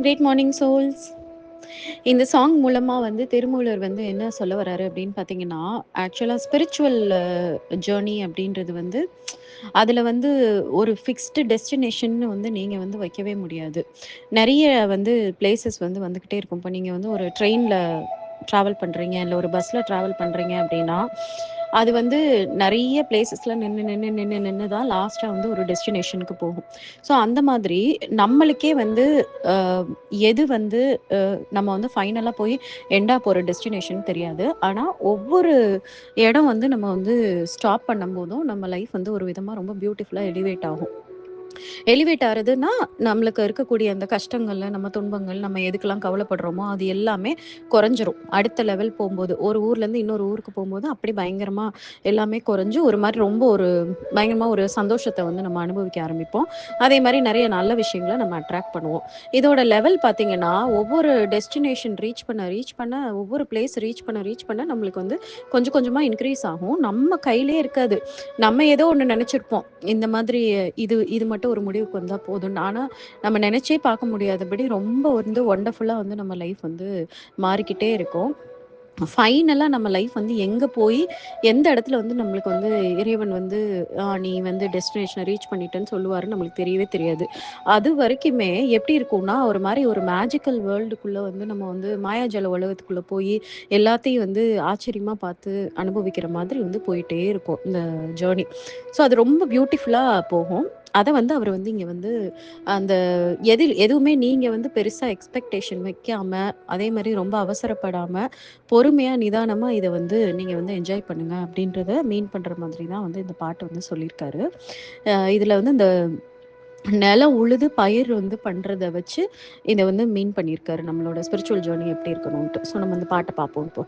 Great morning souls இந்த song மூலமாக வந்து திருமூலர் வந்து என்ன சொல்ல வராரு அப்படின்னு பார்த்தீங்கன்னா ஆக்சுவலாக ஸ்பிரிச்சுவல் ஜேர்னி அப்படின்றது வந்து அதில் வந்து ஒரு ஃபிக்ஸ்டு டெஸ்டினேஷன் வந்து நீங்கள் வந்து வைக்கவே முடியாது. நிறைய வந்து பிளேசஸ் வந்து வந்துக்கிட்டே இருக்கும். இப்போ நீங்கள் வந்து ஒரு ட்ரெயினில் ட்ராவல் பண்ணுறீங்க இல்லை ஒரு பஸ்ஸில் ட்ராவல் பண்ணுறீங்க அப்படின்னா அது வந்து நிறைய பிளேசஸ்ல நின்று நின்று நின்று நின்று தான் லாஸ்ட்டாக வந்து ஒரு டெஸ்டினேஷனுக்கு போகும். ஸோ அந்த மாதிரி நம்மளுக்கே வந்து எது வந்து நம்ம வந்து ஃபைனலாக போய் எண்டா போகிற டெஸ்டினேஷன் தெரியாது. ஆனால் ஒவ்வொரு இடம் வந்து நம்ம வந்து ஸ்டாப் பண்ணும்போதும் நம்ம லைஃப் வந்து ஒரு விதமாக ரொம்ப பியூட்டிஃபுல்லாக எலிவேட் ஆகும். எலிவேட் ஆகுறதுன்னா நம்மளுக்கு இருக்கக்கூடிய அந்த கஷ்டங்கள்ல நம்ம துன்பங்கள் நம்ம எதுக்கெல்லாம் கவலைப்படுறோமோ அது எல்லாமே குறைஞ்சிரும். அடுத்த லெவல் போகும்போது ஒரு ஊர்லேருந்து இன்னொரு ஊருக்கு போகும்போது அப்படி பயங்கரமாக எல்லாமே குறைஞ்சு ஒரு மாதிரி ரொம்ப ஒரு பயங்கரமாக ஒரு சந்தோஷத்தை வந்து நம்ம அனுபவிக்க ஆரம்பிப்போம். அதே மாதிரி நிறைய நல்ல விஷயங்களை நம்ம அட்ராக்ட் பண்ணுவோம். இதோட லெவல் பார்த்தீங்கன்னா ஒவ்வொரு டெஸ்டினேஷன் ரீச் பண்ண ரீச் பண்ண ஒவ்வொரு பிளேஸ் ரீச் பண்ண ரீச் பண்ண நம்மளுக்கு வந்து கொஞ்சம் கொஞ்சமாக இன்க்ரீஸ் ஆகும். நம்ம கையிலே இருக்காது. நம்ம ஏதோ ஒன்று நினச்சிருப்போம். இந்த மாதிரி இது இது மட்டும் மட்டும் ஒரு முடிவுக்கு வந்தால் போதும் ஆனால் நம்ம நினச்சே பார்க்க முடியாதபடி ரொம்ப வந்து ஒண்டர்ஃபுல்லாக வந்து நம்ம லைஃப் வந்து மாறிக்கிட்டே இருக்கும். ஃபைனலாக நம்ம லைஃப் வந்து எங்கே போய் எந்த இடத்துல வந்து நம்மளுக்கு வந்து இறைவன் வந்து நீ வந்து டெஸ்டினேஷனை ரீச் பண்ணிட்டேன்னு சொல்லுவாருன்னு நம்மளுக்கு தெரியவே தெரியாது. அது வரைக்குமே எப்படி இருக்கும்னா ஒரு மாதிரி ஒரு மேஜிக்கல் வேர்ல்டுக்குள்ளே வந்து நம்ம வந்து மாயாஜல உலகத்துக்குள்ளே போய் எல்லாத்தையும் வந்து ஆச்சரியமாக பார்த்து அனுபவிக்கிற மாதிரி வந்து போயிட்டே இருக்கும் இந்த ஜேர்னி ஸோ அது ரொம்ப பியூட்டிஃபுல்லாக போகும். அதை வந்து அவர் வந்து இங்கே வந்து அந்த எதில் எதுவுமே நீங்கள் வந்து பெருசாக எக்ஸ்பெக்டேஷன் வைக்காமல் அதே மாதிரி ரொம்ப அவசரப்படாமல் பொறுமையாக நிதானமாக இதை வந்து நீங்கள் வந்து என்ஜாய் பண்ணுங்கள் அப்படின்றத மீன் பண்ணுற மாதிரி தான் வந்து இந்த பாட்டை வந்து சொல்லியிருக்காரு. இதில் வந்து இந்த நிலம் உழுது பயிர் வந்து பண்ணுறத வச்சு இதை வந்து மீன் பண்ணியிருக்காரு. நம்மளோட ஸ்பிரிச்சுவல் ஜேர்னி எப்படி இருக்கணும்ட்டு ஸோ நம்ம இந்த பாட்டை பார்ப்போம் இப்போ.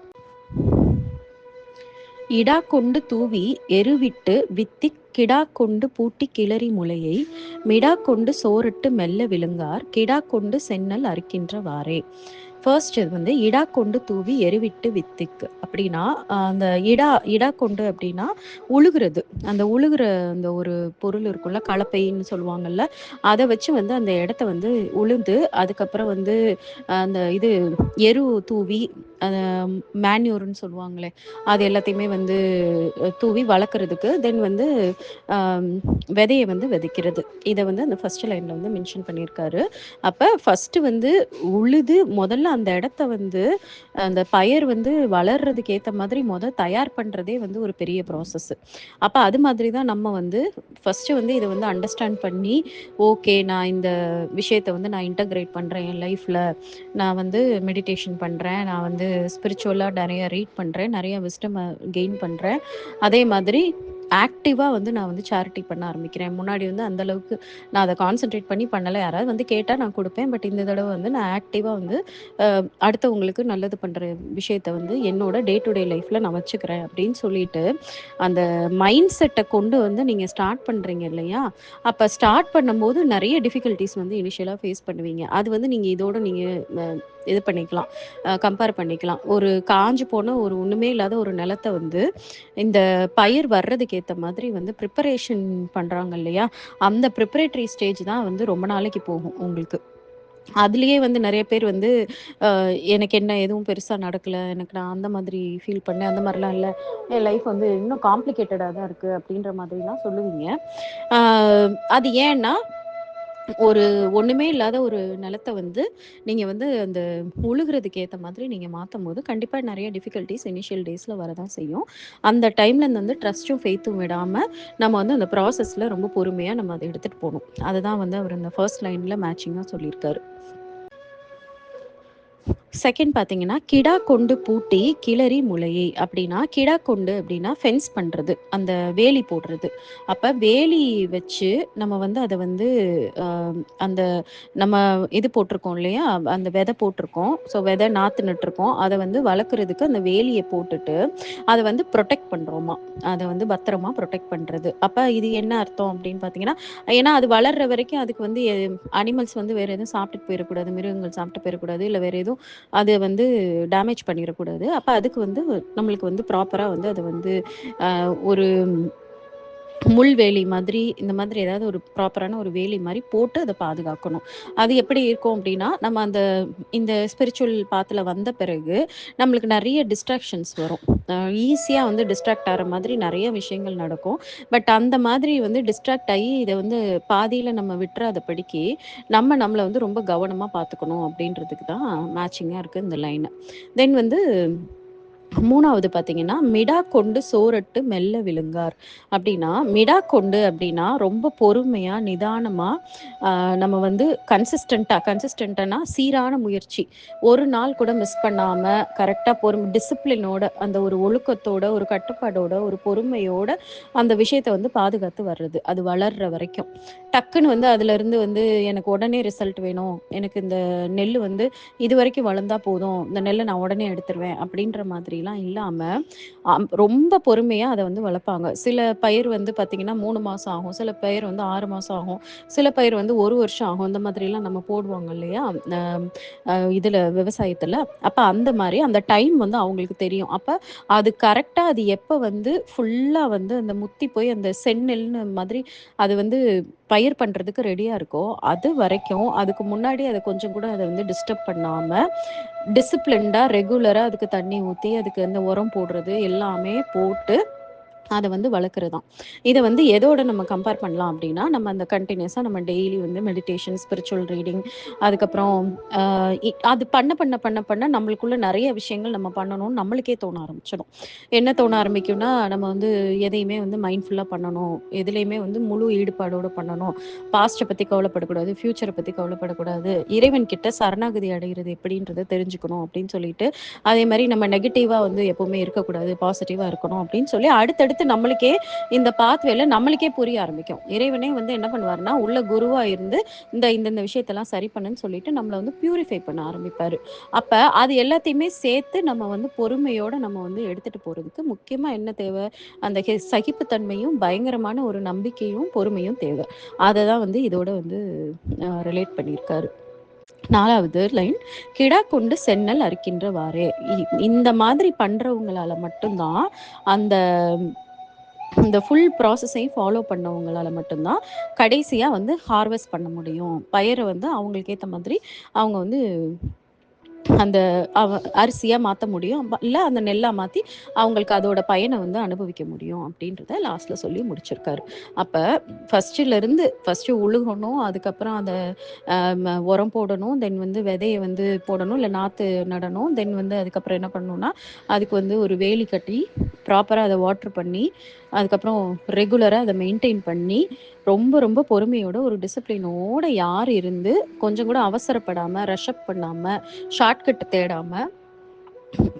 இடா கொண்டு தூவி எருவிட்டு வித்தி கிடா கொண்டு பூட்டி கிளறி முளையை மிடா கொண்டு சோரிட்டு மெல்ல விழுங்கார். கிடா கொண்டு சென்னல் அறுக்கின்ற வாரே ஃபர்ஸ்ட் இது வந்து இடா கொண்டு தூவி எருவிட்டு வித்துக்கு. அப்படின்னா அந்த இடா இடா கொண்டு அப்படின்னா உழுகுறது. அந்த உழுகுற அந்த ஒரு பொருள் இருக்கும்ல கலப்பைன்னு சொல்லுவாங்கல்ல அதை வச்சு வந்து அந்த இடத்த வந்து உளுந்து அதுக்கப்புறம் வந்து அந்த இது எரு தூவி மேன்யூர்னு சொல்லுவாங்களே அது எல்லாத்தையுமே வந்து தூவி வளர்க்குறதுக்கு தென் வந்து விதையை வந்து விதைக்கிறது. இதை வந்து அந்த ஃபர்ஸ்ட் லைனில் வந்து மென்ஷன் பண்ணியிருக்காரு. அப்போ ஃபஸ்ட்டு வந்து உழுது முதல்ல அந்த இடத்த வந்து அந்த பயிர் வந்து வளர்றதுக்கு ஏற்ற மாதிரி முதல் தயார் பண்ணுறதே வந்து ஒரு பெரிய ப்ராசஸ்ஸு அப்போ அது மாதிரி தான் நம்ம வந்து ஃபஸ்ட்டு வந்து இதை வந்து அண்டர்ஸ்டாண்ட் பண்ணி ஓகே நான் இந்த விஷயத்தை வந்து நான் இன்டகிரேட் பண்ணுறேன் என் லைஃப்பில் நான் வந்து மெடிடேஷன் பண்ணுறேன் நான் வந்து ஸ்பிரிச்சுவலாக நிறைய ரீட் பண்ணுறேன் நிறைய விஸ்டம் கெயின் பண்ணுறேன் அதே மாதிரி ஆக்டிவாக வந்து நான் வந்து சேரிட்டி பண்ண ஆரம்பிக்கிறேன். முன்னாடி வந்து அந்த அளவுக்கு நான் அதை கான்சென்ட்ரேட் பண்ணி பண்ணலை. யாராவது வந்து கேட்டால் நான் கொடுப்பேன். பட் இந்த தடவை வந்து நான் ஆக்டிவாக வந்து அடுத்தவங்களுக்கு நல்லது பண்ணுற விஷயத்த வந்து என்னோட டே டு டே லைஃப்பில் நான் வச்சுக்கிறேன் அப்படின்னு சொல்லிட்டு அந்த மைண்ட் செட்டை கொண்டு வந்து நீங்கள் ஸ்டார்ட் பண்ணுறீங்க இல்லையா? அப்போ ஸ்டார்ட் பண்ணும்போது நிறைய டிஃபிகல்ட்டிஸ் வந்து இனிஷியலாக ஃபேஸ் பண்ணுவீங்க. அது வந்து நீங்கள் இதோட நீங்கள் இது பண்ணிக்கலாம். கம்பேர் பண்ணிக்கலாம். ஒரு காஞ்சு போன ஒரு ஒன்றுமே இல்லாத ஒரு நிலத்தை வந்து இந்த பயிர் வர்றதுக்கு ஏற்ற மாதிரி வந்து ப்ரிப்பரேஷன் பண்ணுறாங்க இல்லையா? அந்த ப்ரிப்பரேட்டரி ஸ்டேஜ் தான் வந்து ரொம்ப நாளைக்கு போகும் உங்களுக்கு. அதுலேயே வந்து நிறைய பேர் வந்து எனக்கு என்ன எதுவும் பெருசாக நடக்கலை எனக்கு நான் அந்த மாதிரி ஃபீல் பண்ணேன் அந்த மாதிரிலாம் இல்லை. என் லைஃப் வந்து இன்னும் காம்ப்ளிகேட்டடாக தான் இருக்குது அப்படின்ற மாதிரிலாம் சொல்லுவீங்க. அது ஏன்னா ஒரு ஒண்ணுமே இல்லாத ஒரு நிலத்தை வந்து நீங்க வந்து அந்த உழுகிறதுக்கு ஏத்த மாதிரி நீங்க மாத்தும் போது கண்டிப்பா நிறைய டிஃபிகல்ட்டிஸ் இனிஷியல் டேஸ்ல வரதான் செய்யும். அந்த டைம்ல இருந்து வந்து ட்ரஸ்ட்டும் ஃபெய்த்தும் விடாம நம்ம வந்து அந்த ப்ராசஸ்ல ரொம்ப பொறுமையா நம்ம அதை எடுத்துட்டு போகணும். அதுதான் வந்து அவர் அந்த ஃபர்ஸ்ட் லைன்ல மேட்சிங்கா சொல்லியிருக்காரு. செகண்ட் பார்த்தீங்கன்னா கிடா கொண்டு பூட்டி கிளறி முளையை அப்படின்னா கிடா கொண்டு அப்படின்னா ஃபென்ஸ் பண்ணுறது அந்த வேலி போடுறது. அப்போ வேலி வச்சு நம்ம வந்து அதை வந்து அந்த நம்ம இது போட்டிருக்கோம் இல்லையா? அந்த விதை போட்டிருக்கோம். ஸோ விதை நாற்று நட்டுருக்கோம். அதை வந்து வளர்க்குறதுக்கு அந்த வேலியை போட்டுட்டு அதை வந்து ப்ரொடெக்ட் பண்ணுறோமா அதை வந்து பத்திரமா ப்ரொடெக்ட் பண்ணுறது அப்போ இது என்ன அர்த்தம் அப்படின்னு பார்த்தீங்கன்னா ஏன்னா அது வளர்ற வரைக்கும் அதுக்கு வந்து அனிமல்ஸ் வந்து வேறு எதுவும் சாப்பிட்டு போயிடக்கூடாது மிருகங்கள் சாப்பிட்டு போயிடக்கூடாது இல்லை வேறு எதுவும் அதை வந்து டேமேஜ் பண்ணிடக்கூடாது. அப்போ அதுக்கு வந்து நம்மளுக்கு வந்து ப்ராப்பராக வந்து அதை வந்து ஒரு முள்வேலி மாதிரி இந்த மாதிரி ஏதாவது ஒரு ப்ராப்பரான ஒரு வேலி மாதிரி போட்டு அதை பாதுகாக்கணும். அது எப்படி இருக்கும் அப்படின்னா நம்ம அந்த இந்த ஸ்பிரிச்சுவல் பாத்தில் வந்த பிறகு நம்மளுக்கு நிறைய டிஸ்ட்ராக்ஷன்ஸ் வரும். ஈஸியாக வந்து டிஸ்ட்ராக்ட் ஆகிற மாதிரி நிறைய விஷயங்கள் நடக்கும். பட் அந்த மாதிரி வந்து டிஸ்ட்ராக்ட் ஆகி இதை வந்து பாதியில் நம்ம விட்டுறாத படிக்கி நம்ம நம்மளை வந்து ரொம்ப கவனமாக பார்த்துக்கணும் அப்படின்றதுக்கு தான் மேட்சிங்காக இருக்குது இந்த லைனு தென் வந்து மூணாவது பார்த்தீங்கன்னா மிடா கொண்டு சோரட்டு மெல்ல விழுங்கார். அப்படின்னா மிடா கொண்டு அப்படின்னா ரொம்ப பொறுமையாக நிதானமாக நம்ம வந்து கன்சிஸ்டண்ட்டாக கன்சிஸ்டண்ட்டானா சீரான முயற்சி. ஒரு நாள் கூட மிஸ் பண்ணாமல் கரெக்டாக பொறு டிசிப்ளினோட அந்த ஒரு ஒழுக்கத்தோட ஒரு கட்டுப்பாடோட ஒரு பொறுமையோட அந்த விஷயத்தை வந்து பாதுகாத்து வர்றது. அது வளர்ற வரைக்கும். டக்குன்னு வந்து அதுலேருந்து வந்து எனக்கு உடனே ரிசல்ட் வேணும். எனக்கு இந்த நெல் வந்து இது வரைக்கும் வளர்ந்தா போதும். இந்த நெல்லை நான் உடனே எடுத்துருவேன் அப்படின்ற மாதிரி மாதிரிலாம் இல்லாமல் ரொம்ப பொறுமையாக அதை வந்து வளர்ப்பாங்க. சில பயிர் வந்து பார்த்திங்கன்னா மூணு மாதம் ஆகும். சில பயிர் வந்து ஆறு மாதம் ஆகும். சில பயிர் வந்து ஒரு வருஷம் ஆகும். இந்த மாதிரிலாம் நம்ம போடுவாங்க இல்லையா? இதில் விவசாயத்தில். அப்போ அந்த மாதிரி அந்த டைம் வந்து அவங்களுக்கு தெரியும். அப்போ அது கரெக்டாக அது எப்போ வந்து ஃபுல்லாக வந்து அந்த முத்தி போய் அந்த செந்நெல்னு மாதிரி அது வந்து பயிர் பண்ணுறதுக்கு ரெடியாக இருக்கோ அது வரைக்கும் அதுக்கு முன்னாடி அதை கொஞ்சம் கூட அதை வந்து டிஸ்டர்ப் பண்ணாமல் டிசிப்ளின்டாக ரெகுலராக அதுக்கு தண்ணி ஊற்றி அதுக்கு அந்த உரம் போடுறது எல்லாமே போட்டு அதை வந்து வளர்க்குறது தான் இதை வந்து எதோட நம்ம கம்பேர் பண்ணலாம் அப்படின்னா நம்ம அந்த கண்டினியூஸாக நம்ம டெய்லி வந்து மெடிடேஷன் ஸ்பிரிச்சுவல் ரீடிங் அதுக்கப்புறம் அது பண்ண பண்ண பண்ண பண்ண நம்மளுக்குள்ள நிறைய விஷயங்கள் நம்ம பண்ணணும்னு நம்மளுக்கே தோண ஆரம்பிச்சிடும். என்ன தோண ஆரம்பிக்கும்னா நம்ம வந்து எதையுமே வந்து மைண்ட்ஃபுல்லாக பண்ணணும். எதுலேயுமே வந்து முழு ஈடுபாடோடு பண்ணணும். பாஸ்ட்டை பற்றி கவலைப்படக்கூடாது ஃப்யூச்சரை பற்றி கவலைப்படக்கூடாது. இறைவன் கிட்ட சரணாகதி அடைகிறது எப்படின்றத தெரிஞ்சுக்கணும் அப்படின்னு சொல்லிட்டு அதே மாதிரி நம்ம நெகட்டிவாக வந்து எப்போவுமே இருக்கக்கூடாது பாசிட்டிவாக இருக்கணும் அப்படின்னு சொல்லி அடுத்தடுத்து அடுத்து நம்மளுக்கே இந்த பாத்வேல நம்மளுக்கே புரிய ஆரம்பிக்கும். இறைவனே வந்து என்ன பண்ணுவாருன்னா உள்ள குருவா இருந்து இந்த இந்த விஷயத்தெல்லாம் சரி பண்ணுன்னு சொல்லிட்டு நம்மளை வந்து பியூரிஃபை பண்ண ஆரம்பிப்பாரு. அப்ப அது எல்லாத்தையுமே சேர்த்து நம்ம வந்து பொறுமையோட நம்ம வந்து எடுத்துட்டு போறதுக்கு முக்கியமா என்ன தேவை? அந்த சகிப்புத்தன்மையும் பயங்கரமான ஒரு நம்பிக்கையும் பொறுமையும் தேவை. அதை தான் வந்து இதோட வந்து ரிலேட் பண்ணியிருக்காரு. நாலாவது லைன் கிடா கொண்டு சென்னல் அறுக்கின்றவாறே இந்த மாதிரி பண்றவங்களால மட்டும்தான் அந்த இந்த ஃபுல் ப்ராசஸையும் ஃபாலோ பண்ணவங்களால மட்டும்தான் கடைசியாக வந்து ஹார்வெஸ்ட் பண்ண முடியும். பயிரை வந்து அவங்களுக்கு ஏற்ற மாதிரி அவங்க வந்து அந்த அவ அரிசியாக மாற்ற முடியும். இல்லை அந்த நெல்லாக மாற்றி அவங்களுக்கு அதோட பயனை வந்து அனுபவிக்க முடியும் அப்படின்றத லாஸ்ட்டில் சொல்லி முடிச்சிருக்காரு. அப்போ ஃபஸ்ட்டுலேருந்து ஃபஸ்ட்டு உழுகணும் அதுக்கப்புறம் அதை உரம் போடணும் தென் வந்து விதையை வந்து போடணும் இல்லை நாற்று நடணும் தென் வந்து அதுக்கப்புறம் என்ன பண்ணணும்னா அதுக்கு வந்து ஒரு வேலி கட்டி ப்ராப்பராக அதை வாட்ரு பண்ணி அதுக்கப்புறம் ரெகுலராக அதை மெயின்டைன் பண்ணி ரொம்ப ரொம்ப பொறுமையோட ஒரு டிசிப்ளினோட யார் இருந்து கொஞ்சம் கூட அவசரப்படாமல் ரஷப் பண்ணாமல் ஷார்ட்கட் தேடாமல்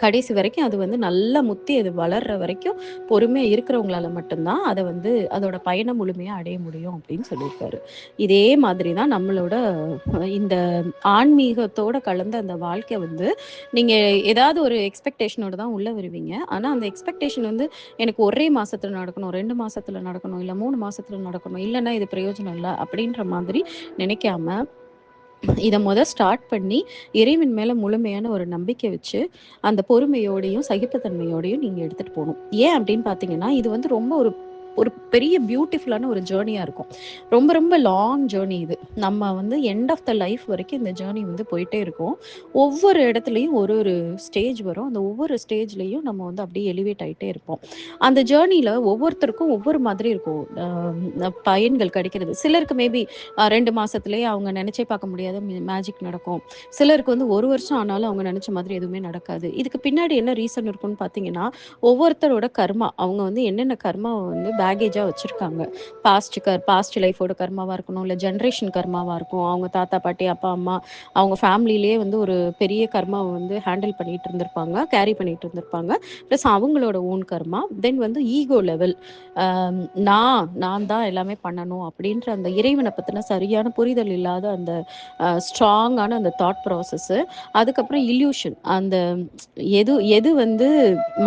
கடைசி வரைக்கும் அது வந்து நல்லா முத்தி அது வளர்ற வரைக்கும் பொறுமையாக இருக்கிறவங்களால மட்டும்தான் அதை வந்து அதோட பயணம் முழுமையாக அடைய முடியும் அப்படின்னு சொல்லியிருக்காரு. இதே மாதிரி தான் நம்மளோட இந்த ஆன்மீகத்தோட கலந்த அந்த வாழ்க்கை வந்து நீங்கள் ஏதாவது ஒரு எக்ஸ்பெக்டேஷனோட தான் உள்ளே வருவீங்க. ஆனால் அந்த எக்ஸ்பெக்டேஷன் வந்து எனக்கு ஒரே மாதத்தில் நடக்கணும் ரெண்டு மாதத்தில் நடக்கணும் இல்லை மூணு மாதத்தில் நடக்கணும் இல்லைன்னா இது பிரயோஜனம் இல்லை அப்படின்ற மாதிரி நினைக்காம இதை முத ஸ்டார்ட் பண்ணி இறைவன் மேல முழுமையான ஒரு நம்பிக்கை வச்சு அந்த பொறுமையோடையும் சகிப்புத்தன்மையோடையும் நீங்க எடுத்துட்டு போகணும். ஏன் அப்படின்னு பாத்தீங்கன்னா இது வந்து ரொம்ப ஒரு ஒரு பெரிய பியூட்டிஃபுல்லான ஒரு ஜேர்னியாக இருக்கும். ரொம்ப ரொம்ப லாங் ஜேர்னி இது. நம்ம வந்து எண்ட் ஆஃப் த லைஃப் வரைக்கும் இந்த ஜேர்னி வந்து போயிட்டே இருக்கும். ஒவ்வொரு இடத்துலையும் ஒரு ஒரு ஸ்டேஜ் வரும். அந்த ஒவ்வொரு ஸ்டேஜ்லேயும் நம்ம வந்து அப்படியே எலிவேட் ஆகிட்டே இருப்போம். அந்த ஜேர்னியில் ஒவ்வொருத்தருக்கும் ஒவ்வொரு மாதிரி இருக்கும். பயன்கள் கிடைக்கிறது. சிலருக்கு மேபி ரெண்டு மாதத்துலேயே அவங்க நினைச்சே பார்க்க முடியாத மேஜிக் நடக்கும். சிலருக்கு வந்து ஒரு வருஷம் ஆனாலும் அவங்க நினைச்ச மாதிரி எதுவுமே நடக்காது. இதுக்கு பின்னாடி என்ன ரீசன் இருக்கும்னு பார்த்தீங்கன்னா ஒவ்வொருத்தரோட கர்மா. அவங்க வந்து என்னென்ன கர்மாவை வந்து பேகேஜாக வச்சுருக்காங்க. பாஸ்ட் கர் பாஸ்ட் லைஃபோட கர்மாவாக இருக்கணும் இல்லை ஜென்ரேஷன் கர்மாவாக இருக்கும். அவங்க தாத்தா பாட்டி அப்பா அம்மா அவங்க ஃபேமிலிலேயே வந்து ஒரு பெரிய கர்மாவை வந்து ஹேண்டில் பண்ணிட்டு இருந்திருப்பாங்க கேரி பண்ணிட்டு இருந்திருப்பாங்க. ப்ளஸ் அவங்களோட ஓன் கர்மா. தென் வந்து ஈகோ லெவல் நான் நான் தான் எல்லாமே பண்ணணும் அப்படின்ற அந்த இறைவனை பற்றின சரியான புரிதல் இல்லாத அந்த ஸ்ட்ராங்கான அந்த தாட் ப்ராசஸ்ஸு அதுக்கப்புறம் இல்யூஷன் அந்த எது எது வந்து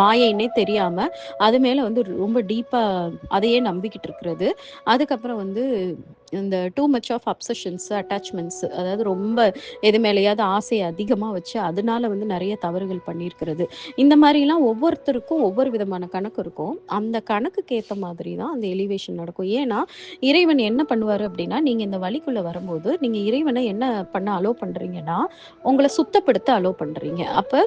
மாயைன்னே தெரியாமல் அது மேலே வந்து ரொம்ப டீப்பாக அதையே நம்பிக்கிட்டு இருக்கிறது. அதுக்கப்புறம் வந்து இந்த too much of obsessions attachments அதாவது ரொம்ப எது மேலேயாவது ஆசையை அதிகமாக வச்சு அதனால வந்து நிறைய தவறுகள் பண்ணியிருக்கிறது. இந்த மாதிரிலாம் ஒவ்வொருத்தருக்கும் ஒவ்வொரு விதமான கணக்கு இருக்கும். அந்த கணக்குக்கு ஏற்ற மாதிரி தான் அந்த எலிவேஷன் நடக்கும். ஏன்னா இறைவன் என்ன பண்ணுவார் அப்படின்னா நீங்கள் இந்த வழிக்குள்ளே வரும்போது நீங்கள் இறைவனை என்ன பண்ண அலோ பண்ணுறீங்கன்னா உங்களை சுத்தப்படுத்த அலோ பண்ணுறீங்க அப்போ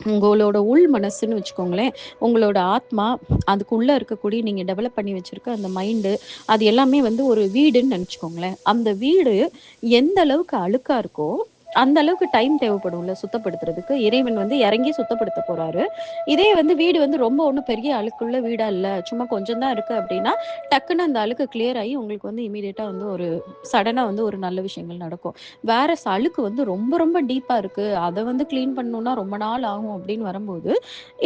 உங்களோட உள் மனசுன்னு வச்சுக்கோங்களேன் உங்களோட ஆத்மா அதுக்குள்ளே இருக்கக்கூடிய நீங்கள் டெவலப் பண்ணி வச்சுருக்க அந்த மைண்டு அது எல்லாமே வந்து ஒரு வீடுன்னு நினச்சிக்கோங்களேன். அந்த வீடு எந்த அளவுக்கு அழுக்காக இருக்கோ அந்த அளவுக்கு டைம் தேவைப்படும்ல சுத்தப்படுத்துறதுக்கு? இறைவன் வந்து இறங்கி சுத்தப்படுத்த போறாரு. இதே வந்து வீடு வந்து ரொம்ப ஒன்றும் பெரிய அழுக்குள்ள வீடா இல்லை. சும்மா கொஞ்சம் தான் இருக்கு அப்படின்னா டக்குன்னு அந்த அழுக்கு கிளியர் ஆகி உங்களுக்கு வந்து இமீடியட்டா வந்து ஒரு சடனா வந்து ஒரு நல்ல விஷயங்கள் நடக்கும். வேற அழுக்கு வந்து ரொம்ப ரொம்ப டீப்பா இருக்கு. அதை வந்து கிளீன் பண்ணணும்னா ரொம்ப நாள் ஆகும் அப்படின்னு வரும்போது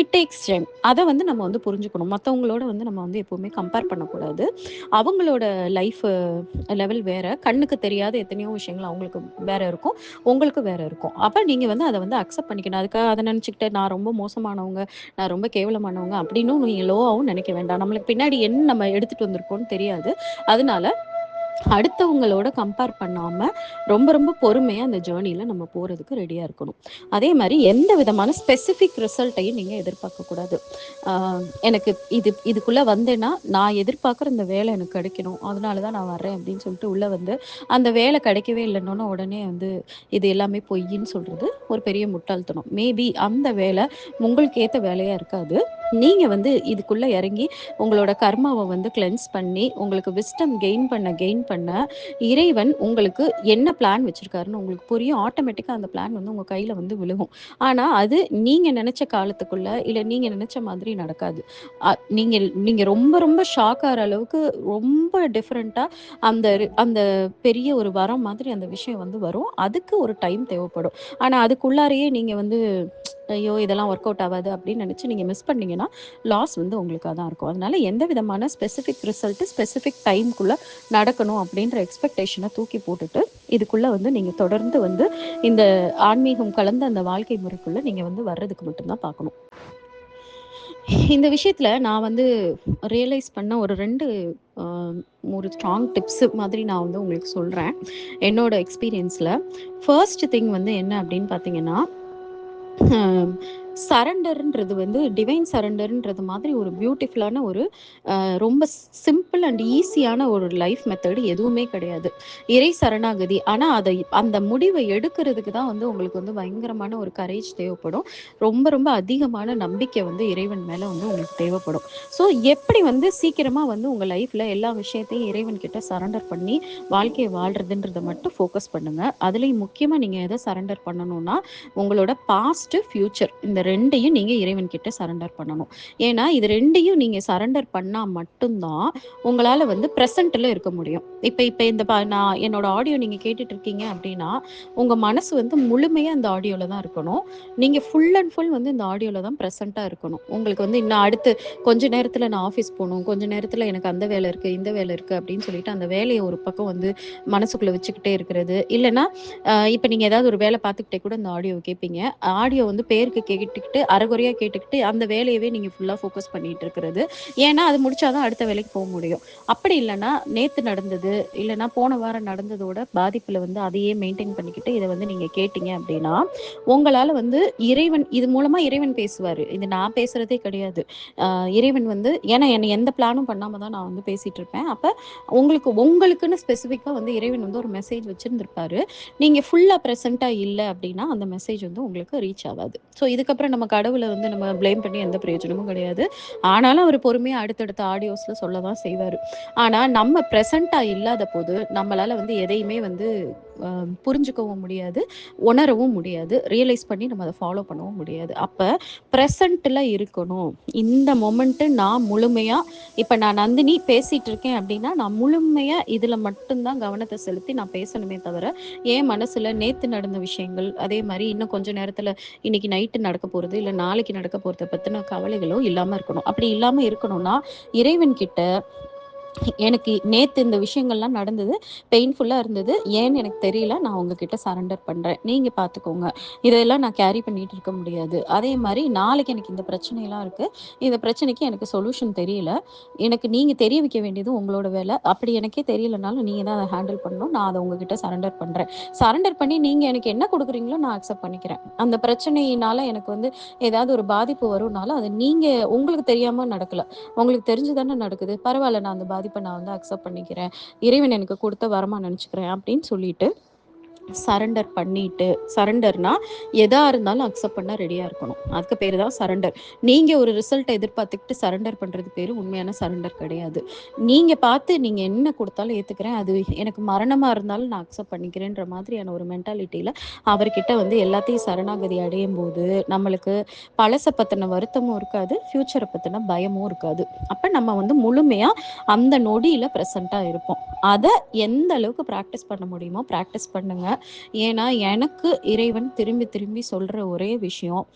இட் டேக்ஸ் டைம் அதை வந்து நம்ம வந்து புரிஞ்சுக்கணும். மற்றவங்களோட வந்து நம்ம வந்து எப்பவுமே கம்பேர் பண்ணக்கூடாது. அவங்களோட லைஃப் லெவல் வேற. கண்ணுக்கு தெரியாத எத்தனையோ விஷயங்கள் அவங்களுக்கு வேற இருக்கும். உங்களுக்கு வேற இருக்கும். அப்போ நீங்கள் வந்து அதை வந்து அக்செப்ட் பண்ணிக்கணும். அதுக்காக அதை நினச்சிக்கிட்டு நான் ரொம்ப மோசமானவங்க நான் ரொம்ப கேவலமானவங்க அப்படின்னு நீங்கள் லோவாகவும் நினைக்க வேண்டாம். நம்மளுக்கு பின்னாடி என்ன நம்ம எடுத்துகிட்டு வந்திருக்கோம்னு தெரியாது. அதனால அடுத்தவங்களோட கம்பேர் பண்ணாமல் ரொம்ப ரொம்ப பொறுமையாக அந்த ஜேர்னியில் நம்ம போகிறதுக்கு ரெடியாக இருக்கணும். அதே மாதிரி எந்த விதமான ஸ்பெசிஃபிக் ரிசல்ட்டையும் நீங்கள் எதிர்பார்க்கக்கூடாது எனக்கு இது இதுக்குள்ளே வந்தேன்னா நான் எதிர்பார்க்குற இந்த வேலை எனக்கு கிடைக்கணும். அதனால தான் நான் வரேன் அப்படின்னு சொல்லிட்டு உள்ளே வந்து அந்த வேலை கிடைக்கவே இல்லைன்னொன்னே உடனே வந்து இது எல்லாமே பொய்ன்னு சொல்கிறது ஒரு பெரிய முட்டாள்தனம். மேபி அந்த வேலை உங்களுக்கு ஏற்ற வேலையாக இருக்காது. நீங்கள் வந்து இதுக்குள்ளே இறங்கி உங்களோட கர்மாவை வந்து கிளென்ஸ் பண்ணி உங்களுக்கு விஸ்டம் கெயின் பண்ண கெயின் பண்ண இறைவன் உங்களுக்கு என்ன பிளான் வச்சுருக்காருன்னு உங்களுக்கு புரியும். ஆட்டோமேட்டிக்காக அந்த பிளான் வந்து உங்கள் கையில் வந்து விழுகும். ஆனால் அது நீங்கள் நினச்ச காலத்துக்குள்ள இல்லை நீங்கள் நினச்ச மாதிரி நடக்காது. நீங்கள் நீங்கள் ரொம்ப ரொம்ப ஷாக் ஆகிற அளவுக்கு ரொம்ப டிஃப்ரெண்ட்டாக அந்த அந்த பெரிய ஒரு வரம் மாதிரி அந்த விஷயம் வந்து வரும். அதுக்கு ஒரு டைம் தேவைப்படும். ஆனால் அதுக்குள்ளாரையே நீங்கள் வந்து ஐயோ இதெல்லாம் ஒர்க் அவுட் ஆகாது அப்படின்னு நினச்சி நீங்கள் மிஸ் பண்ணீங்கன்னா லாஸ் வந்து உங்களுக்கு தான் இருக்கும். அதனால எந்த விதமான ஸ்பெசிஃபிக் ரிசல்ட்டு ஸ்பெசிஃபிக் டைம்குள்ளே நடக்கணும் அப்படின்ற எக்ஸ்பெக்டேஷனை தூக்கி போட்டுட்டு இதுக்குள்ளே வந்து நீங்கள் தொடர்ந்து வந்து இந்த ஆன்மீகம் கலந்த அந்த வாழ்க்கை முறைக்குள்ளே நீங்கள் வந்து வர்றதுக்கு மட்டும்தான் பார்க்கணும். இந்த விஷயத்தில் நான் வந்து ரியலைஸ் பண்ண ஒரு ரெண்டு ஒரு ஸ்ட்ராங் டிப்ஸ் மாதிரி நான் வந்து உங்களுக்கு சொல்கிறேன் என்னோட எக்ஸ்பீரியன்ஸில் ஃபர்ஸ்ட் திங் வந்து என்ன அப்படின்னு பார்த்தீங்கன்னா சரண்டர்ன்றது வந்து டிவைன் சரண்டர்ன்றது மாதிரி ஒரு பியூட்டிஃபுல்லான ஒரு ரொம்ப சிம்பிள் அண்ட் ஈஸியான ஒரு லைஃப் மெத்தடு எதுவுமே கிடையாது. இறை சரணாகதி. ஆனால் அதை அந்த முடிவை எடுக்கிறதுக்கு தான் வந்து உங்களுக்கு வந்து பயங்கரமான ஒரு கரேஜ் தேவைப்படும். ரொம்ப ரொம்ப அதிகமான நம்பிக்கை வந்து இறைவன் மேலே வந்து உங்களுக்கு தேவைப்படும். ஸோ எப்படி வந்து சீக்கிரமாக வந்து உங்கள் லைஃப்பில் எல்லா விஷயத்தையும் இறைவன் கிட்ட சரண்டர் பண்ணி வாழ்க்கையை வாழ்றதுன்றதை மட்டும் ஃபோக்கஸ் பண்ணுங்கள் அதுலேயும் முக்கியமாக நீங்கள் எதை சரண்டர் பண்ணணும்னா உங்களோட பாஸ்ட்டு ஃப்யூச்சர் இந்த ரெண்டையும் நீங்கள் இறைவன் கிட்ட சரண்டர் பண்ணணும். ஏன்னா இது ரெண்டையும் நீங்கள் சரண்டர் பண்ணால் மட்டும்தான் உங்களால் வந்து ப்ரெசண்ட்டில் இருக்க முடியும். இப்போ இப்போ இந்த நான் என்னோட ஆடியோ நீங்கள் கேட்டுட்டு இருக்கீங்க அப்படின்னா உங்கள் மனசு வந்து முழுமையாக இந்த ஆடியோவில் தான் இருக்கணும். நீங்கள் ஃபுல் அண்ட் ஃபுல் வந்து இந்த ஆடியோவில் தான் ப்ரெசண்ட்டாக இருக்கணும். உங்களுக்கு வந்து இன்னும் அடுத்து கொஞ்ச நேரத்தில் நான் ஆஃபீஸ் போகணும் கொஞ்ச நேரத்தில் எனக்கு அந்த வேலை இருக்குது இந்த வேலை இருக்குது அப்படின்னு சொல்லிட்டு அந்த வேலையை ஒரு பக்கம் வந்து மனசுக்குள்ளே வச்சுக்கிட்டே இருக்கிறது. இல்லைன்னா இப்போ நீங்கள் ஏதாவது ஒரு வேலை பார்த்துக்கிட்டே கூட இந்த ஆடியோ கேட்பீங்க ஆடியோ வந்து பேருக்கு கேட்டு கேட்டுக்கிட்டு அரைகுறையாக கேட்டுக்கிட்டு அந்த வேலையவே நீங்கள் ஃபுல்லாக ஃபோக்கஸ் பண்ணிட்டு இருக்கிறது. ஏன்னா அது முடிச்சாதான் அடுத்த வேலைக்கு போக முடியும். அப்படி இல்லைன்னா நேற்று நடந்தது இல்லைன்னா போன வாரம் நடந்ததோட பாதிப்பில் வந்து அதையே மெயின்டைன் பண்ணிக்கிட்டு இதை வந்து நீங்கள் கேட்டீங்க அப்படின்னா உங்களால் வந்து இறைவன் இது மூலமாக இறைவன் பேசுவார். இது நான் பேசுகிறதே கிடையாது. இறைவன் வந்து ஏன்னா என்னை எந்த பிளானும் பண்ணாமல் தான் நான் வந்து பேசிகிட்டு இருப்பேன். அப்போ உங்களுக்கு உங்களுக்குன்னு ஸ்பெசிஃபிக்காக வந்து இறைவன் வந்து ஒரு மெசேஜ் வச்சுருந்துருப்பாரு. நீங்கள் ஃபுல்லாக ப்ரெசண்ட்டாக இல்லை அப்படின்னா அந்த மெசேஜ் வந்து உங்களுக்கு ரீச் ஆகாது. ஸோ இதுக்கப்புறம் நம்ம கடவுளை வந்து நம்ம பிளேம் பண்ணி எந்த பிரயோஜனமும் கிடையாது. ஆனாலும் அவர் பொறுமையாக அடுத்தடுத்த ஆடியோஸில் சொல்ல தான் செய்வார். ஆனால் நம்ம ப்ரெசண்ட்டாக இல்லாத போது நம்மளால் வந்து எதையுமே வந்து புரிஞ்சுக்கவும் முடியாது உணரவும் முடியாது ரியலைஸ் பண்ணி நம்ம அதை ஃபாலோ பண்ணவும் முடியாது. அப்போ ப்ரெசண்ட்டில் இருக்கணும். இந்த மொமெண்ட்டு நான் முழுமையாக இப்போ நான் நந்தினி பேசிகிட்டு இருக்கேன் அப்படின்னா நான் முழுமையாக இதில் மட்டும்தான் கவனத்தை செலுத்தி நான் பேசணுமே தவிர என் மனசில் நேற்று நடந்த விஷயங்கள் அதே மாதிரி இன்னும் கொஞ்சம் நேரத்தில் இன்னைக்கு நைட்டு நடக்க போகிறது இல்லை நாளைக்கு நடக்க போகிறத பற்றின கவலைகளோ இல்லாமல் இருக்கணும். அப்படி இல்லாமல் இருக்கணும்னா இறைவன் கிட்ட எனக்கு நேற்று இந்த விஷயங்கள்லாம் நடந்தது பெயின்ஃபுல்லாக இருந்தது. ஏன்னு எனக்கு தெரியல. நான் உங்ககிட்ட சரண்டர் பண்ணுறேன் நீங்கள் பார்த்துக்கோங்க இதெல்லாம் நான் கேரி பண்ணிகிட்டு இருக்க முடியாது. அதே மாதிரி நாளைக்கு எனக்கு இந்த பிரச்சனையெல்லாம் இருக்குது இந்த பிரச்சனைக்கு எனக்கு சொல்யூஷன் தெரியல. எனக்கு நீங்கள் தெரிய வைக்க வேண்டியது உங்களோட வேலை. அப்படி எனக்கே தெரியலனாலும் நீங்கள் தான் அதை ஹேண்டில் பண்ணணும். நான் அதை உங்ககிட்ட சரண்டர் பண்ணுறேன் சரண்டர் பண்ணி நீங்கள் எனக்கு என்ன கொடுக்குறீங்களோ நான் அக்செப்ட் பண்ணிக்கிறேன். அந்த பிரச்சனையினால எனக்கு வந்து ஏதாவது ஒரு பாதிப்பு வரும்னாலும் அது நீங்கள் உங்களுக்கு தெரியாமல் நடக்கல. உங்களுக்கு தெரிஞ்சு தானே நடக்குது. பரவாயில்ல நான் அந்த பாதிப்பை நான் வந்து அக்செப்ட் பண்ணிக்கிறேன். இறைவன் எனக்கு கொடுத்த வரமா நினச்சிக்கிறேன் அப்படின்னு சொல்லிட்டு சரண்டர் பண்ணிட்டு சரண்டர்னா எதா இருந்தாலும் அக்செப்ட் பண்ண ரெடியாக இருக்கணும். அதுக்கு பேர் தான் சரண்டர். நீங்கள் ஒரு ரிசல்ட்டை எதிர்பார்த்துக்கிட்டு சரண்டர் பண்ணுறது பேர் உண்மையான சரண்டர் கிடையாது. நீங்கள் பார்த்து நீங்கள் என்ன கொடுத்தாலும் ஏற்றுக்கிறேன் அது எனக்கு மரணமாக இருந்தாலும் நான் அக்செப்ட் பண்ணிக்கிறேன்ற மாதிரியான ஒரு மென்டாலிட்டியில் அவர்கிட்ட வந்து எல்லாத்தையும் சரணாகதி அடையும் போது நம்மளுக்கு பழசை பற்றின வருத்தமும் இருக்காது ஃப்யூச்சரை பற்றின பயமும் இருக்காது. அப்போ நம்ம வந்து முழுமையாக அந்த நொடியில் ப்ரெசண்ட்டாக இருப்போம். அதை எந்த அளவுக்கு ப்ராக்டிஸ் பண்ண முடியுமோ ப்ராக்டிஸ் பண்ணுங்க. ஏன்னா எனக்கு இறைவன் திரும்பி திரும்பி சொல்ற ஒரே விஷயம்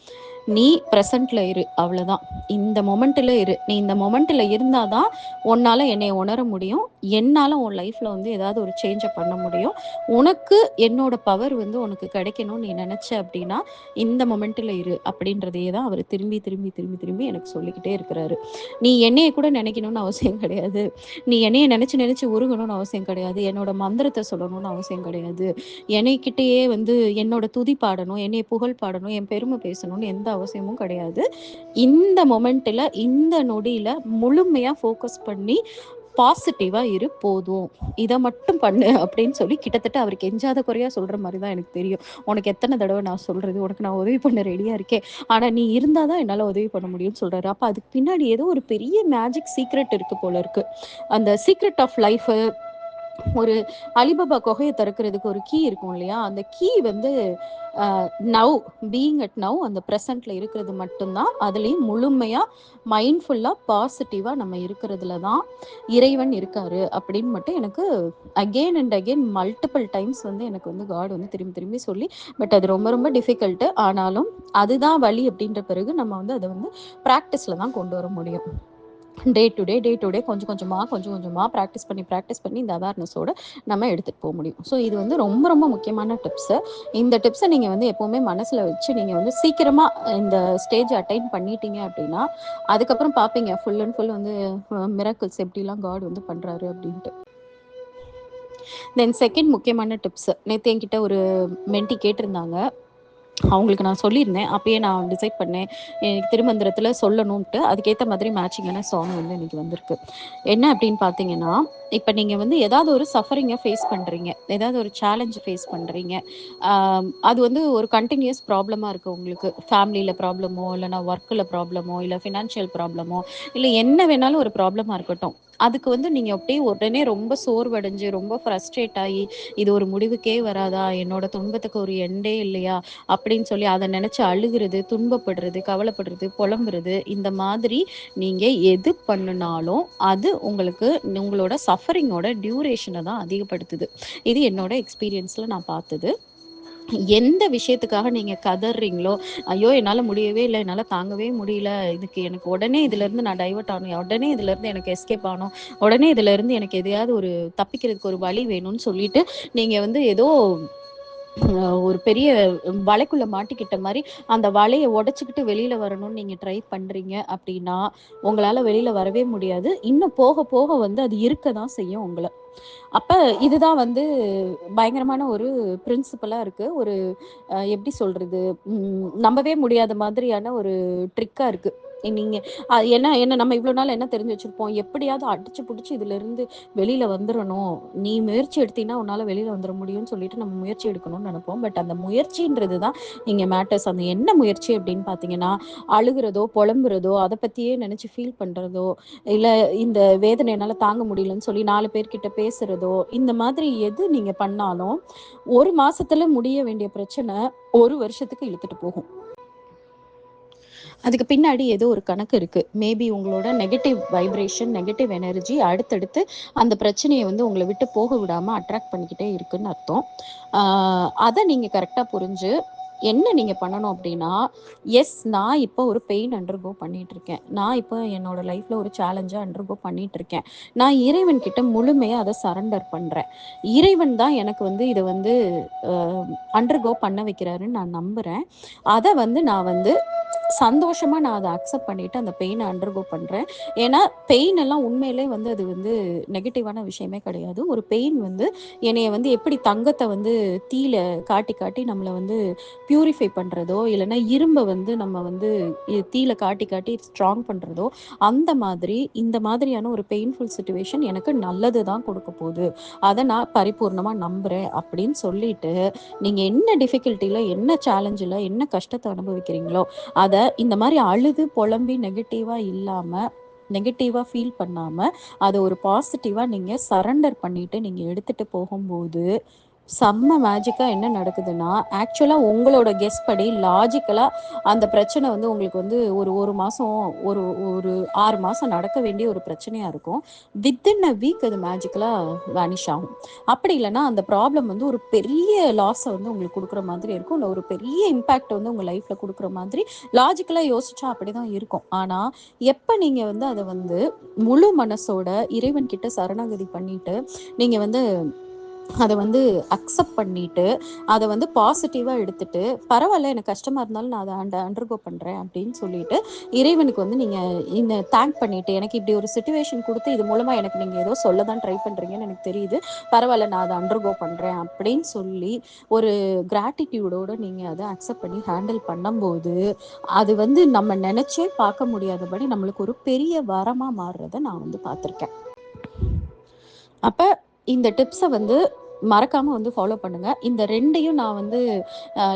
நீ ப்ரெசண்ட்ல இரு அவ்வளோதான் இந்த மொமெண்ட்டில் இரு. நீ இந்த மொமெண்ட்டில் இருந்தால் தான் உன்னால் என்னை உணர முடியும். என்னால் உன் லைஃப்பில் வந்து ஏதாவது ஒரு சேஞ்சை பண்ண முடியும். உனக்கு என்னோட பவர் வந்து உனக்கு கிடைக்கணும்னு நீ நினச்ச அப்படின்னா இந்த மொமெண்ட்டில் இரு அப்படின்றதையே தான் அவர் திரும்பி திரும்பி திரும்பி திரும்பி எனக்கு சொல்லிக்கிட்டே இருக்கிறாரு. நீ என்னையை கூட நினைக்கணும்னு அவசியம் கிடையாது. நீ என்னையை நினச்சி நினச்சி உருகணும்னு அவசியம் கிடையாது. என்னோட மந்திரத்தை சொல்லணும்னு அவசியம் கிடையாது. என்னைக்கிட்டேயே வந்து என்னோட துதி பாடணும் என்னைய புகழ் பாடணும் என் பெருமை பேசணும்னு எந்த அவசியமும் கிடையாது. இந்த மொமெண்ட்டில் இந்த நொடியில் முழுமையாக ஃபோக்கஸ் பண்ணி பாசிட்டிவாக இரு போதும். இதை மட்டும் பண்ணு அப்படின்னு சொல்லி கிட்டத்தட்ட அவருக்கு எஞ்சாத குறையாக சொல்கிற மாதிரி தான் எனக்கு தெரியும். உனக்கு எத்தனை தடவை நான் சொல்கிறது உனக்கு நான் உதவி பண்ண ரெடியாக இருக்கேன். ஆனால் நீ இருந்தால் தான் என்னால் உதவி பண்ண முடியும்னு சொல்கிறாரு அப்போ அதுக்கு பின்னாடி ஏதோ ஒரு பெரிய மேஜிக் சீக்ரெட் இருக்குது போல இருக்குது அந்த சீக்ரெட் ஆஃப் லைஃபு ஒரு அலிபாபா குகையை திறக்கிறதுக்கு ஒரு கீ இருக்கும் இல்லையா? அந்த கீ வந்து நவ் பீயிங் அட் நவ் அந்த ப்ரெசண்ட்ல இருக்கிறது மட்டும்தான். அதுலேயும் முழுமையாக மைண்ட்ஃபுல்லாக பாசிட்டிவா நம்ம இருக்கிறதுல தான் இறைவன் இருக்காரு அப்படின்னு மட்டும் எனக்கு again and again multiple times வந்து எனக்கு வந்து காட் வந்து திரும்பி திரும்பி சொல்லி பட் அது ரொம்ப ரொம்ப டிஃபிகல்ட்டு ஆனாலும் அதுதான் வழி அப்படின்ற பிறகு நம்ம வந்து அதை வந்து ப்ராக்டிஸில் தான் கொண்டு வர முடியும். Day to day day to day கொஞ்சம் கொஞ்சமாக கொஞ்சம் கொஞ்சமாக ப்ராக்டிஸ் பண்ணி ப்ராக்டிஸ் பண்ணி இந்த அவேர்னஸோடு நம்ம எடுத்துகிட்டு போக முடியும். ஸோ இது வந்து ரொம்ப ரொம்ப முக்கியமான டிப்ஸு இந்த டிப்ஸை நீங்கள் வந்து எப்போவுமே மனசில் வச்சு நீங்கள் வந்து சீக்கிரமாக இந்த ஸ்டேஜ் அட்டைன் பண்ணிட்டீங்க அப்படின்னா அதுக்கப்புறம் பார்ப்பீங்க ஃபுல் அண்ட் ஃபுல் வந்து மிராக்கிள்ஸ் எப்படிலாம் காட் வந்து பண்ணுறாரு அப்படின்ட்டு. தென் செகண்ட் முக்கியமான டிப்ஸ் நேற்று என்கிட்ட ஒரு மென்டி கேட்டிருந்தாங்க. அவங்களுக்கு நான் சொல்லியிருந்தேன். அப்பயே நான் டிசைட் பண்ணேன். எனக்கு திருமந்திரத்தில் சொல்லணும்ட்டு. அதுக்கேற்ற மாதிரி மேட்சிங்கான சாங் வந்து இன்னைக்கு வந்திருக்கு. என்ன அப்படின்னு பார்த்தீங்கன்னா இப்போ நீங்கள் வந்து ஏதாவது ஒரு சஃபரிங்கை ஃபேஸ் பண்ணுறீங்க ஏதாவது ஒரு சேலஞ்சை ஃபேஸ் பண்ணுறீங்க அது வந்து ஒரு கண்டினியூஸ் ப்ராப்ளமாக இருக்குது உங்களுக்கு. ஃபேமிலியில் ப்ராப்ளமோ இல்லைனா ஒர்க்கில் ப்ராப்ளமோ இல்லை ஃபினான்ஷியல் ப்ராப்ளமோ இல்லை என்ன வேணாலும் ஒரு ப்ராப்ளமாக இருக்கட்டும். அதுக்கு வந்து நீங்கள் அப்படியே உடனே ரொம்ப சோர்வடைஞ்சு ரொம்ப ஃப்ரஸ்ட்ரேட் ஆகி இது ஒரு முடிவுக்கே வராதா? என்னோட துன்பத்துக்கு ஒரு எண்டே இல்லையா? அப்படின்னு சொல்லி அதை நினச்சி அழுகிறது துன்பப்படுறது கவலைப்படுறது புலம்புறது இந்த மாதிரி நீங்கள் எது பண்ணினாலும் அது உங்களுக்கு உங்களோட சஃபரிங்கோட டியூரேஷனை தான் அதிகப்படுத்துது. இது என்னோட எக்ஸ்பீரியன்ஸில் நான் பார்த்தது. எந்த விஷயத்துக்காக நீங்கள் கதறீங்களோ ஐயோ என்னால் முடியவே இல்லை என்னால் தாங்கவே முடியல இதுக்கு எனக்கு உடனே இதுலேருந்து நான் டைவர்ட் ஆகணும் உடனே இதுலேருந்து எனக்கு எஸ்கேப் ஆகணும் உடனே இதுலேருந்து எனக்கு எதையாவது ஒரு தப்பிக்கிறதுக்கு ஒரு வழி வேணும்னு சொல்லிட்டு நீங்கள் வந்து ஏதோ ஒரு பெரிய வலைக்குள்ள மாட்டிக்கிட்ட மாதிரி அந்த வலையை உடச்சிக்கிட்டு வெளியில வரணும்னு நீங்க ட்ரை பண்றீங்க அப்படின்னா உங்களால வெளியில வரவே முடியாது. இன்னும் போக போக வந்து அது இருக்க தான் செய்யும் உங்களை. அப்ப இதுதான் வந்து பயங்கரமான ஒரு பிரின்சிபலா இருக்கு. ஒரு எப்படி சொல்றது? நம்பவே முடியாத மாதிரியான ஒரு ட்ரிக்கா இருக்கு. நீங்க என்ன என்ன நம்ம இவ்வளவு நாள் என்ன தெரிஞ்சு வச்சிருப்போம்? எப்படியாவது அடிச்சு பிடிச்சி இதுல இருந்து வெளியில வந்துடணும் நீ முயற்சி எடுத்தீங்கன்னா உன்னால வெளியில வந்துட முடியும்னு சொல்லிட்டு நம்ம முயற்சி எடுக்கணும்னு நினைப்போம். பட் அந்த முயற்சின்றது தான் இங்க மேட்டர்ஸ். அந்த என்ன முயற்சி அப்படின்னு பாத்தீங்கன்னா அழுகிறதோ புலம்புறதோ அதை பத்தியே நினைச்சு ஃபீல் பண்றதோ இல்ல இந்த வேதனை என்னால தாங்க முடியலன்னு சொல்லி நாலு பேர்கிட்ட பேசுறதோ இந்த மாதிரி எது நீங்க பண்ணாலும் ஒரு மாசத்துல முடிய வேண்டிய பிரச்சனை ஒரு வருஷத்துக்கு இழுத்துட்டு போகும். அதுக்கு பின்னாடி ஏதோ ஒரு கணக்கு இருக்கு. மேபி உங்களோட நெகட்டிவ் வைப்ரேஷன் நெகட்டிவ் எனர்ஜி அடுத்தடுத்து அந்த பிரச்சனையை வந்து உங்களை விட்டு போக விடாம அட்ராக்ட் பண்ணிக்கிட்டே இருக்குன்னு அர்த்தம். அதை நீங்க கரெக்டா புரிஞ்சு என்ன நீங்கள் பண்ணணும் அப்படின்னா எஸ் நான் இப்போ ஒரு பெயின் அண்டர்கோ பண்ணிட்டு இருக்கேன் நான் இப்போ என்னோட லைஃப்பில் ஒரு சேலஞ்சாக அண்டர்கோ பண்ணிட்டு இருக்கேன் நான் இறைவன் கிட்ட முழுமையாக அதை சரண்டர் பண்ணுறேன் இறைவன் தான் எனக்கு வந்து இதை வந்து அண்டர்கோ பண்ண வைக்கிறாருன்னு நான் நம்புகிறேன் அதை வந்து நான் வந்து சந்தோஷமாக நான் அதை அக்செப்ட் பண்ணிவிட்டு அந்த பெயினை அண்டர்கோ பண்ணுறேன் ஏன்னா பெயின் எல்லாம் உண்மையிலே வந்து அது வந்து நெகட்டிவான விஷயமே கிடையாது. ஒரு பெயின் வந்து என்னைய வந்து எப்படி தங்கத்தை வந்து தீல காட்டி காட்டி நம்மளை வந்து பியூரிஃபை பண்ணுறதோ இல்லைன்னா இரும்பை வந்து நம்ம வந்து தீல காட்டி காட்டி ஸ்ட்ராங் பண்ணுறதோ அந்த மாதிரி இந்த மாதிரியான ஒரு பெயின்ஃபுல் சுச்சுவேஷன் எனக்கு நல்லது தான் கொடுக்க போகுது. அதை நான் பரிபூர்ணமாக நம்புகிறேன் அப்படின்னு சொல்லிட்டு நீங்கள் என்ன டிஃபிகல்ட்டியில் என்ன சேலஞ்சில் என்ன கஷ்டத்தை அனுபவிக்கிறீங்களோ அதை இந்த மாதிரி அழுது புலம்பி நெகட்டிவாக இல்லாமல் நெகட்டிவாக ஃபீல் பண்ணாமல் அதை ஒரு பாசிட்டிவாக நீங்கள் சரண்டர் பண்ணிவிட்டு நீங்கள் எடுத்துகிட்டு போகும்போது செம்ம மேஜிக்காக என்ன நடக்குதுன்னா ஆக்சுவலாக உங்களோட கெஸ் படி லாஜிக்கலாக அந்த பிரச்சனை வந்து உங்களுக்கு வந்து ஒரு ஒரு மாதம் ஒரு ஒரு ஆறு மாதம் நடக்க வேண்டிய ஒரு பிரச்சனையாக இருக்கும். வித்தின் அ வீக் அது மேஜிக்கலாக வேனிஷ் ஆகும். அப்படி இல்லைன்னா அந்த ப்ராப்ளம் வந்து ஒரு பெரிய லாஸை வந்து உங்களுக்கு கொடுக்குற மாதிரி இருக்கும். இல்லை ஒரு பெரிய இம்பேக்ட் வந்து உங்கள் லைஃப்பில் கொடுக்குற மாதிரி லாஜிக்கலாக யோசிச்சா அப்படி தான் இருக்கும். ஆனால் எப்போ நீங்கள் வந்து அதை வந்து முழு மனசோட இறைவன் கிட்ட சரணாகதி பண்ணிட்டு நீங்கள் வந்து அதை வந்து அக்செப்ட் பண்ணிட்டு அதை வந்து பாசிட்டிவாக எடுத்துட்டு பரவாயில்ல எனக்கு கஷ்டமாக இருந்தாலும் நான் அதை அண்ட் அண்டர்கோ பண்ணுறேன் அப்படின்னு சொல்லிட்டு இறைவனுக்கு வந்து நீங்கள் இந்த தேங்க் பண்ணிட்டு எனக்கு இப்படி ஒரு சுச்சுவேஷன் கொடுத்து இது மூலமாக எனக்கு நீங்கள் ஏதோ சொல்ல தான் ட்ரை பண்ணுறீங்கன்னு எனக்கு தெரியுது. பரவாயில்ல நான் அதை அண்டர்கோ பண்ணுறேன் அப்படின்னு சொல்லி ஒரு கிராட்டிடியூடோடு நீங்கள் அதை அக்செப்ட் பண்ணி ஹேண்டில் பண்ணும்போது அது வந்து நம்ம நினச்சே பார்க்க முடியாதபடி நம்மளுக்கு ஒரு பெரிய வரமாக மாறுறதை நான் வந்து பார்த்துருக்கேன். அப்போ இந்த டிப்ஸை வந்து மறக்காமல் வந்து ஃபாலோ பண்ணுங்கள் இந்த ரெண்டையும் நான் வந்து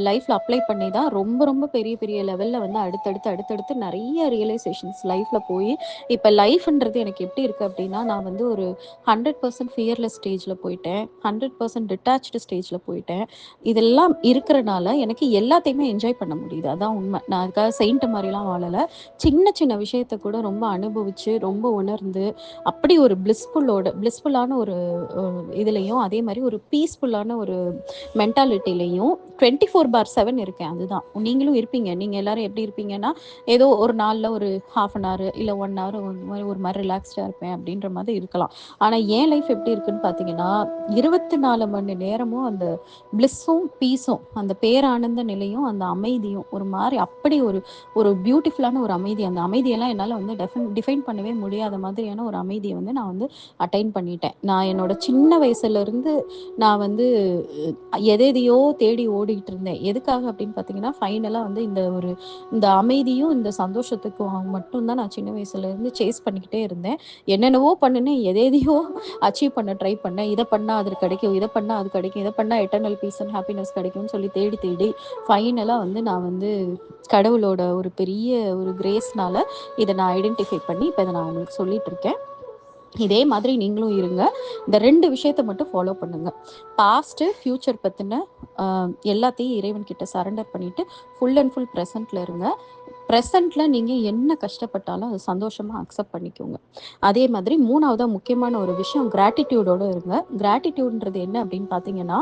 லைஃப்பில் அப்ளை பண்ணி தான் ரொம்ப ரொம்ப பெரிய பெரிய லெவலில் வந்து அடுத்தடுத்து அடுத்தடுத்து நிறைய ரியலைசேஷன்ஸ் லைஃப்பில் போய் இப்போ லைஃப்ன்றது எனக்கு எப்படி இருக்குது அப்படின்னா நான் வந்து ஒரு ஹண்ட்ரட் பர்சன்ட் ஃபியர்லெஸ் ஸ்டேஜில் போயிட்டேன். ஹண்ட்ரட் பர்சன்ட் டிட்டாச்சு ஸ்டேஜில் போயிட்டேன். இதெல்லாம் இருக்கிறனால எனக்கு எல்லாத்தையுமே என்ஜாய் பண்ண முடியுது. அதான் உண்மை. நான் அதுக்காக செயின்ட் மாதிரிலாம் வாழலை. சின்ன சின்ன விஷயத்த கூட ரொம்ப அனுபவித்து ரொம்ப உணர்ந்து அப்படி ஒரு பிளிஸ்ஃபுல்லோட பிளிஸ்ஃபுல்லான ஒரு இதுலேயும் அதே மாதிரி ஒரு பீஸ்ஃபுல்லான ஒரு மென்டாலிட்டிலையும் டுவெண்ட்டி ஃபோர் பார் செவன் இருக்கேன் அதுதான். நீங்களும் இருப்பீங்க. நீங்கள் எல்லாரும் எப்படி இருப்பீங்கன்னா ஏதோ ஒரு நாளில் ஒரு ஹாஃப் அன் ஹவர் இல்லை ஒன் ஹவர் ஒரு மாதிரி ஒரு மாதிரி ரிலாக்ஸ்டாக இருப்பேன் அப்படின்ற மாதிரி இருக்கலாம். ஆனால் என் லைஃப் எப்படி இருக்குன்னு பார்த்தீங்கன்னா இருபத்தி நாலு மணி நேரமும் அந்த பிளிஸ்ஸும் பீஸும் அந்த பேரானந்த நிலையும் அந்த அமைதியும் ஒரு மாதிரி அப்படி ஒரு ஒரு பியூட்டிஃபுல்லான ஒரு அமைதி. அந்த அமைதியெல்லாம் என்னால் வந்து டெஃபின் டிஃபைன் பண்ணவே முடியாத மாதிரியான ஒரு அமைதியை வந்து நான் வந்து அட்டைன் பண்ணிட்டேன். நான் என்னோட சின்ன வயசுலேருந்து நான் வந்து எதையோ தேடி ஓடிக்கிட்டு இருந்தேன் எதுக்காக அப்படின்னு பார்த்தீங்கன்னா ஃபைனலாக வந்து இந்த ஒரு இந்த அமைதியும் இந்த சந்தோஷத்துக்கும் மட்டும்தான் நான் சின்ன வயசுலேருந்து சேஸ் பண்ணிக்கிட்டே இருந்தேன். என்னென்னவோ பண்ணினேன். எதையோ அச்சீவ் பண்ண ட்ரை பண்ணேன். இதை பண்ணால் அது கிடைக்கும். இதை பண்ணால் அது கிடைக்கும். இதை பண்ணால் எட்டர்னல் பீஸ் அண்ட் ஹாப்பினஸ் கிடைக்கும்னு சொல்லி தேடி தேடி ஃபைனலாக வந்து நான் வந்து கடவுளோட ஒரு பெரிய ஒரு கிரேஸ்னால இதை நான் ஐடென்டிஃபை பண்ணி இப்போ இதை நான் உங்களுக்கு சொல்லிட்டு இருக்கேன் இதே மாதிரி நீங்களும் இருங்க. இந்த ரெண்டு விஷயத்த மட்டும் ஃபாலோ பண்ணுங்க. பாஸ்ட்டு ஃப்யூச்சர் பற்றின எல்லாத்தையும் இறைவன் கிட்ட சரண்டர் பண்ணிட்டு ஃபுல் அண்ட் ஃபுல் ப்ரெசண்ட்ல இருங்க. ப்ரெசண்ட்ல நீங்கள் என்ன கஷ்டப்பட்டாலும் அதை சந்தோஷமாக அக்செப்ட் பண்ணிக்கோங்க. அதே மாதிரி மூணாவதாக முக்கியமான ஒரு விஷயம் கிராட்டிடியூடோடு இருங்க. கிராட்டிடியூடுன்றது என்ன அப்படின்னு பார்த்தீங்கன்னா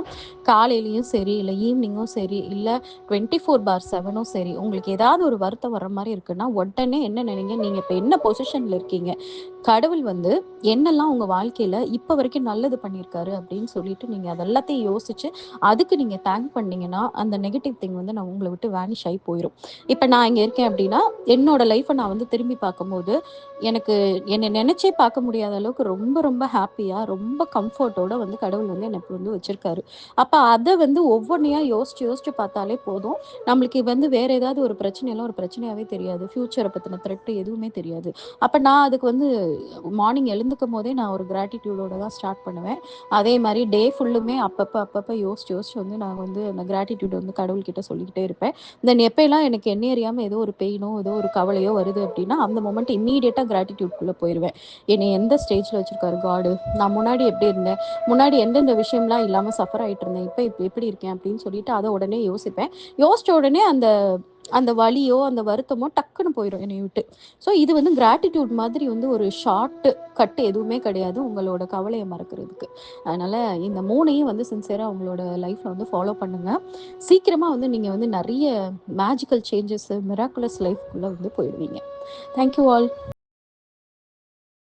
காலையிலையும் சரி இல்லை ஈவினிங்கும் சரி இல்லை டுவெண்ட்டி ஃபோர் பார் செவனும் சரி உங்களுக்கு ஏதாவது ஒரு வருத்தம் வர மாதிரி இருக்குன்னா உடனே என்ன நினைங்க? நீங்கள் இப்போ என்ன பொசிஷனில் இருக்கீங்க? கடவுள் வந்து என்னெல்லாம் உங்கள் வாழ்க்கையில் இப்போ வரைக்கும் நல்லது பண்ணியிருக்காரு அப்படின்னு சொல்லிட்டு நீங்கள் அதெல்லாத்தையும் யோசிச்சு அதுக்கு நீங்கள் தேங்க் பண்ணீங்கன்னா அந்த நெகட்டிவ் திங் வந்து நான் உங்களை விட்டு வேனிஷ் ஆகி போயிடும் இப்போ நான் இங்கே இருக்கேன் அப்படின்னா என்னோட லைஃப்பை நான் வந்து திரும்பி பார்க்கும்போது எனக்கு என்னை நினைச்சே பார்க்க முடியாத அளவுக்கு ரொம்ப ரொம்ப ஹாப்பியாக ரொம்ப கம்ஃபர்ட்டோட வந்து கடவுள் வந்து எனக்கு வந்து வச்சிருக்காரு. அப்போ அதை வந்து ஒவ்வொன்றையாக யோசிச்சு யோசிச்சு பார்த்தாலே போதும். நம்மளுக்கு வந்து வேற ஏதாவது ஒரு பிரச்சனையெல்லாம் ஒரு பிரச்சனையாகவே தெரியாது. ஃப்யூச்சரை பற்றின த்ரெட் எதுவுமே தெரியாது. அப்போ நான் அதுக்கு வந்து மார்னிங் எழுந்துக்கும் போதே நான் ஒரு கிராட்டிடியூடோட தான் ஸ்டார்ட் பண்ணுவேன். அதே மாதிரி டே ஃபுல்லுமே அப்பப்போ அப்பப்போ யோசிச்சு யோசிச்சு வந்து நான் வந்து அந்த கிராட்டிடியூட் வந்து கடவுள்கிட்ட சொல்லிக்கிட்டே இருப்பேன். தென் எப்போல்லாம் எனக்கு என்ன அறியாமல் ஏதோ ஒரு பெயினோ ஏதோ ஒரு கவலையோ வருது அப்படின்னா அந்த மொமெண்ட் இம்மீடியட்டாக கிராட்டிடியூட்குள்ளே போயிடுவேன் என்னை எந்த ஸ்டேஜில் வச்சுருக்காரு காடு நான் முன்னாடி எப்படி இருந்தேன்? முன்னாடி எந்தெந்த விஷயம்லாம் இல்லாமல் சஃபர் ஆகிட்டு இருந்தேன்? இப்போ இப்போ எப்படி இருக்கேன் அப்படின்னு சொல்லிட்டு அதை உடனே யோசிப்பேன். யோசிச்ச உடனே அந்த அந்த வலியோ அந்த வருத்தமோ டக்குன்னு போயிடும் என்னை விட்டு. ஸோ இது வந்து கிராட்டிடியூட் மாதிரி வந்து ஒரு ஷார்ட்டு கட்டு எதுவுமே கிடையாது உங்களோட கவலையை மறக்கிறதுக்கு. அதனால் இந்த மூணையும் வந்து சின்சியராக உங்களோட லைஃப்பில் வந்து ஃபாலோ பண்ணுங்கள் சீக்கிரமாக வந்து நீங்கள் வந்து நிறைய மேஜிக்கல் சேஞ்சஸ் மிராக்குலஸ் லைஃப்குள்ளே வந்து போயிடுவீங்க. Thank you all